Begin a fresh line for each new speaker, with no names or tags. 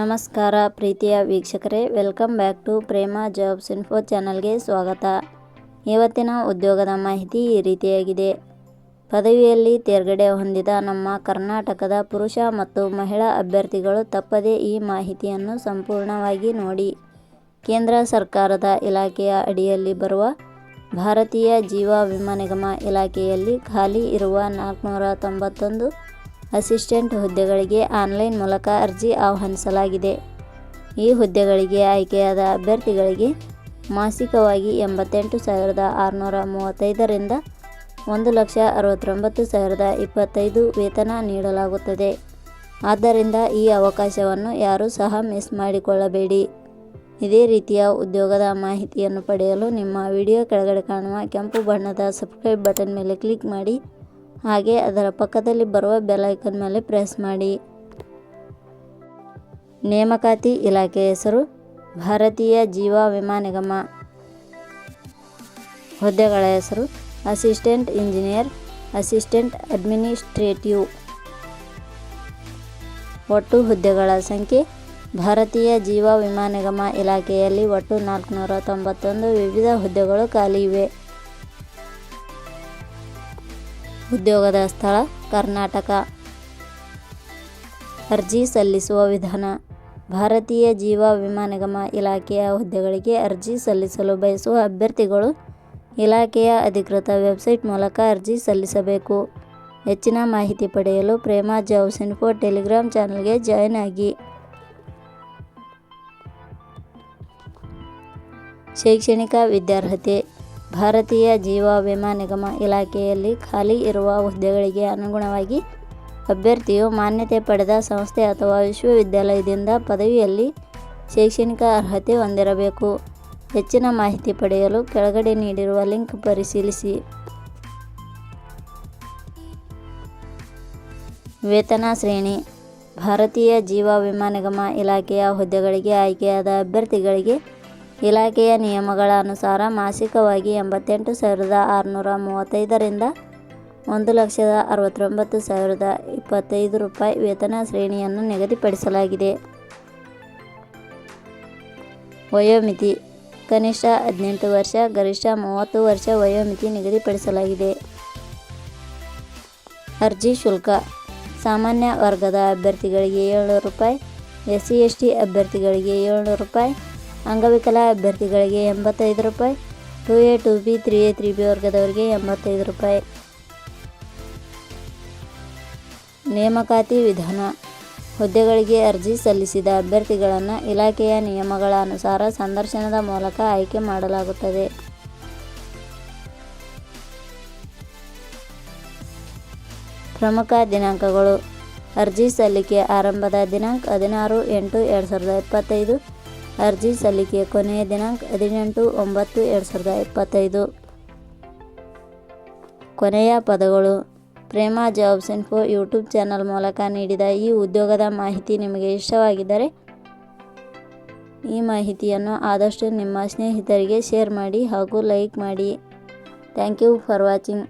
ನಮಸ್ಕಾರ ಪ್ರೀತಿಯ ವೀಕ್ಷಕರೇ, welcome back to Prema jobs info ಚಾನಲ್ಗೆ ಸ್ವಾಗತ. ಇವತ್ತಿನ ಉದ್ಯೋಗದ ಮಾಹಿತಿ ಈ ರೀತಿಯಾಗಿದೆ. ಪದವಿಯಲ್ಲಿ ತೇರ್ಗಡೆ ಹೊಂದಿದ ನಮ್ಮ ಕರ್ನಾಟಕದ ಪುರುಷ ಮತ್ತು ಮಹಿಳಾ ಅಭ್ಯರ್ಥಿಗಳು ತಪ್ಪದೇ ಈ ಮಾಹಿತಿಯನ್ನು ಸಂಪೂರ್ಣವಾಗಿ ನೋಡಿ. ಕೇಂದ್ರ ಸರ್ಕಾರದ ಇಲಾಖೆಯ ಅಡಿಯಲ್ಲಿ ಬರುವ ಭಾರತೀಯ ಜೀವ ವಿಮಾ ನಿಗಮ ಇಲಾಖೆಯಲ್ಲಿ ಖಾಲಿ ಇರುವ ನಾಲ್ಕುನೂರ ತೊಂಬತ್ತೊಂದು ಅಸಿಸ್ಟೆಂಟ್ ಹುದ್ದೆಗಳಿಗೆ ಆನ್ಲೈನ್ ಮೂಲಕ ಅರ್ಜಿ ಆಹ್ವಾನಿಸಲಾಗಿದೆ. ಈ ಹುದ್ದೆಗಳಿಗೆ ಆಯ್ಕೆಯಾದ ಅಭ್ಯರ್ಥಿಗಳಿಗೆ ಮಾಸಿಕವಾಗಿ ಎಂಬತ್ತೆಂಟು ಸಾವಿರದ ಆರುನೂರ ಮೂವತ್ತೈದರಿಂದ ಒಂದು ಲಕ್ಷ ಅರವತ್ತೊಂಬತ್ತು ಸಾವಿರದ ಇಪ್ಪತ್ತೈದು ವೇತನ ನೀಡಲಾಗುತ್ತದೆ. ಆದ್ದರಿಂದ ಈ ಅವಕಾಶವನ್ನು ಯಾರೂ ಸಹ ಮಿಸ್ ಮಾಡಿಕೊಳ್ಳಬೇಡಿ. ಇದೇ ರೀತಿಯ ಉದ್ಯೋಗದ ಮಾಹಿತಿಯನ್ನು ಪಡೆಯಲು ನಿಮ್ಮ ವಿಡಿಯೋ ಕೆಳಗಡೆ ಕಾಣುವ ಕೆಂಪು ಬಣ್ಣದ ಸಬ್ಸ್ಕ್ರೈಬ್ ಬಟನ್ ಮೇಲೆ ಕ್ಲಿಕ್ ಮಾಡಿ. ಹಾಗೆ ಅದರ ಪಕ್ಕದಲ್ಲಿ ಬರುವ ಬೆಲ್ ಐಕನ್ ಮೇಲೆ ಪ್ರೆಸ್ ಮಾಡಿ. ನೇಮಕಾತಿ ಇಲಾಖೆ ಹೆಸರು, ಭಾರತೀಯ ಜೀವ ವಿಮಾ ನಿಗಮ. ಹುದ್ದೆಗಳ ಹೆಸರು ಅಸಿಸ್ಟೆಂಟ್ ಇಂಜಿನಿಯರ್ ಅಸಿಸ್ಟೆಂಟ್ ಅಡ್ಮಿನಿಸ್ಟ್ರೇಟಿವ್ ಒಟ್ಟು ಹುದ್ದೆಗಳ ಸಂಖ್ಯೆ, ಭಾರತೀಯ ಜೀವ ವಿಮಾ ನಿಗಮ ಇಲಾಖೆಯಲ್ಲಿ ಒಟ್ಟು ನಾಲ್ಕುನೂರ ತೊಂಬತ್ತೊಂದು ವಿವಿಧ ಹುದ್ದೆಗಳು ಖಾಲಿ ಇವೆ. ಉದ್ಯೋಗದ ಸ್ಥಳ ಕರ್ನಾಟಕ. ಅರ್ಜಿ ಸಲ್ಲಿಸುವ ವಿಧಾನ. ಭಾರತೀಯ ಜೀವ ವಿಮಾ ನಿಗಮ ಇಲಾಖೆಯ ಹುದ್ದೆಗಳಿಗೆ ಅರ್ಜಿ ಸಲ್ಲಿಸಲು ಬಯಸುವ ಅಭ್ಯರ್ಥಿಗಳು ಇಲಾಖೆಯ ಅಧಿಕೃತ ವೆಬ್ಸೈಟ್ ಮೂಲಕ ಅರ್ಜಿ ಸಲ್ಲಿಸಬೇಕು. ಹೆಚ್ಚಿನ ಮಾಹಿತಿ ಪಡೆಯಲು ಪ್ರೇಮಾ ಜಾಬ್ಸ್ ಇನ್ಫೋ ಟೆಲಿಗ್ರಾಮ್ ಚಾನಲ್ಗೆ ಜಾಯ್ನ್ ಆಗಿ. ಶೈಕ್ಷಣಿಕ ವಿದ್ಯಾರ್ಹತೆ. ಭಾರತೀಯ ಜೀವ ವಿಮಾ ನಿಗಮ ಇಲಾಖೆಯಲ್ಲಿ ಖಾಲಿ ಇರುವ ಹುದ್ದೆಗಳಿಗೆ ಅನುಗುಣವಾಗಿ ಅಭ್ಯರ್ಥಿಯು ಮಾನ್ಯತೆ ಪಡೆದ ಸಂಸ್ಥೆ ಅಥವಾ ವಿಶ್ವವಿದ್ಯಾಲಯದಿಂದ ಪದವಿಯಲ್ಲಿ ಶೈಕ್ಷಣಿಕ ಅರ್ಹತೆ ಹೊಂದಿರಬೇಕು. ಹೆಚ್ಚಿನ ಮಾಹಿತಿ ಪಡೆಯಲು ಕೆಳಗಡೆ ನೀಡಿರುವ ಲಿಂಕ್ ಪರಿಶೀಲಿಸಿ. ವೇತನ ಶ್ರೇಣಿ. ಭಾರತೀಯ ಜೀವ ವಿಮಾ ನಿಗಮ ಇಲಾಖೆಯ ಹುದ್ದೆಗಳಿಗೆ ಆಯ್ಕೆಯಾದ ಅಭ್ಯರ್ಥಿಗಳಿಗೆ ಇಲಾಖೆಯ ನಿಯಮಗಳ ಅನುಸಾರ ಮಾಸಿಕವಾಗಿ ಎಂಬತ್ತೆಂಟು ಸಾವಿರದ ಆರುನೂರ ಮೂವತ್ತೈದರಿಂದ ಒಂದು ಲಕ್ಷದ ಅರವತ್ತೊಂಬತ್ತು ಸಾವಿರದ ಇಪ್ಪತ್ತೈದು ರೂಪಾಯಿ ವೇತನ ಶ್ರೇಣಿಯನ್ನು ನಿಗದಿಪಡಿಸಲಾಗಿದೆ. ವಯೋಮಿತಿ. ಕನಿಷ್ಠ ಹದಿನೆಂಟು ವರ್ಷ, ಗರಿಷ್ಠ ಮೂವತ್ತು ವರ್ಷ ವಯೋಮಿತಿ ನಿಗದಿಪಡಿಸಲಾಗಿದೆ. ಅರ್ಜಿ ಶುಲ್ಕ. ಸಾಮಾನ್ಯ ವರ್ಗದ ಅಭ್ಯರ್ಥಿಗಳಿಗೆ ಏಳ್ನೂರು ರೂಪಾಯಿ ಎಸ್ ಸಿ ಎಸ್ ಟಿ ಅಭ್ಯರ್ಥಿಗಳಿಗೆ ಏಳ್ನೂರು ರೂಪಾಯಿ ಅಂಗವಿಕಲ ಅಭ್ಯರ್ಥಿಗಳಿಗೆ ಎಂಬತ್ತೈದು ರೂಪಾಯಿ, two A two B, three A three B ವರ್ಗದವರಿಗೆ ಎಂಬತ್ತೈದು ರೂಪಾಯಿ. ನೇಮಕಾತಿ ವಿಧಾನ. ಹುದ್ದೆಗಳಿಗೆ ಅರ್ಜಿ ಸಲ್ಲಿಸಿದ ಅಭ್ಯರ್ಥಿಗಳನ್ನು ಇಲಾಖೆಯ ನಿಯಮಗಳ ಅನುಸಾರ ಸಂದರ್ಶನದ ಮೂಲಕ ಆಯ್ಕೆ ಮಾಡಲಾಗುತ್ತದೆ. ಪ್ರಮುಖ ದಿನಾಂಕಗಳು. ಅರ್ಜಿ ಸಲ್ಲಿಕೆ ಆರಂಭದ ದಿನಾಂಕ ಹದಿನಾರು ಎಂಟು ಎರಡು ಸಾವಿರದ ಇಪ್ಪತ್ತೈದು ಅರ್ಜಿ ಸಲ್ಲಿಕೆ ಕೊನೆಯ ದಿನಾಂಕ ಹದಿನೆಂಟು ಒಂಬತ್ತು ಎರಡು ಸಾವಿರದ ಇಪ್ಪತ್ತೈದು. ಕೊನೆಯ ಪದಗಳು. Prema jobs info YouTube channel ಮೂಲಕ ನೀಡಿದ ಈ ಉದ್ಯೋಗದ ಮಾಹಿತಿ ನಿಮಗೆ ಇಷ್ಟವಾಗಿದ್ದರೆ ಈ ಮಾಹಿತಿಯನ್ನು ಆದಷ್ಟು ನಿಮ್ಮ ಸ್ನೇಹಿತರಿಗೆ ಶೇರ್ ಮಾಡಿ ಹಾಗೂ ಲೈಕ್ ಮಾಡಿ. Thank you for watching.